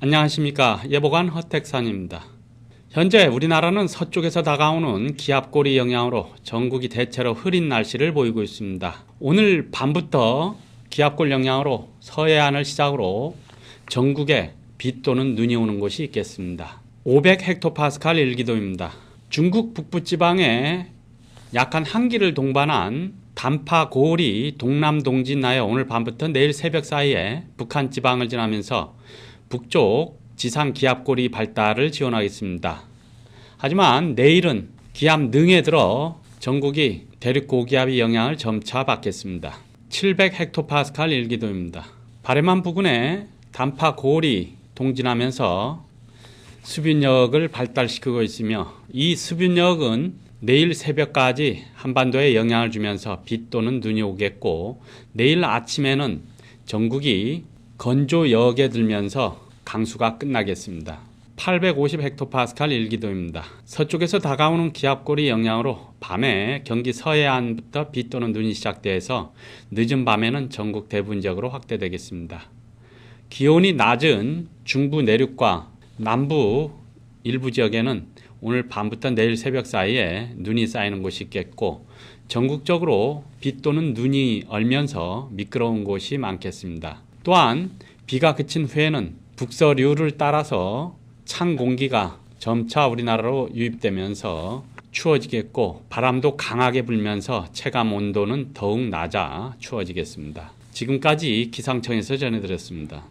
안녕하십니까 예보관 허택산입니다. 현재 우리나라는 서쪽에서 다가오는 기압골이 영향으로 전국이 대체로 흐린 날씨를 보이고 있습니다. 오늘 밤부터 기압골 영향으로 서해안을 시작으로 전국에 비 또는 눈이 오는 곳이 있겠습니다. 500 헥토파스칼 일기도입니다. 중국 북부 지방에 약한 한기를 동반한 단파 고을이 동남 동진나에 오늘 밤부터 내일 새벽 사이에 북한 지방을 지나면서 북쪽 지상 기압골이 발달을 지원하겠습니다. 하지만 내일은 기압 능에 들어 전국이 대륙 고기압의 영향을 점차 받겠습니다. 700 헥토파스칼 일기도입니다. 바레만 부근에 단파 고을이 동진하면서 수변력을 발달시키고 있으며 이 수변력은 내일 새벽까지 한반도에 영향을 주면서 비 또는 눈이 오겠고 내일 아침에는 전국이 건조역에 들면서 강수가 끝나겠습니다. 850 헥토파스칼 일기도입니다. 서쪽에서 다가오는 기압골이 영향으로 밤에 경기 서해안부터 비 또는 눈이 시작돼서 늦은 밤에는 전국 대부분 지역으로 확대되겠습니다. 기온이 낮은 중부 내륙과 남부 일부 지역에는 오늘 밤부터 내일 새벽 사이에 눈이 쌓이는 곳이 있겠고 전국적으로 비 또는 눈이 얼면서 미끄러운 곳이 많겠습니다. 또한 비가 그친 후에는 북서류를 따라서 찬 공기가 점차 우리나라로 유입되면서 추워지겠고 바람도 강하게 불면서 체감 온도는 더욱 낮아 추워지겠습니다. 지금까지 기상청에서 전해드렸습니다.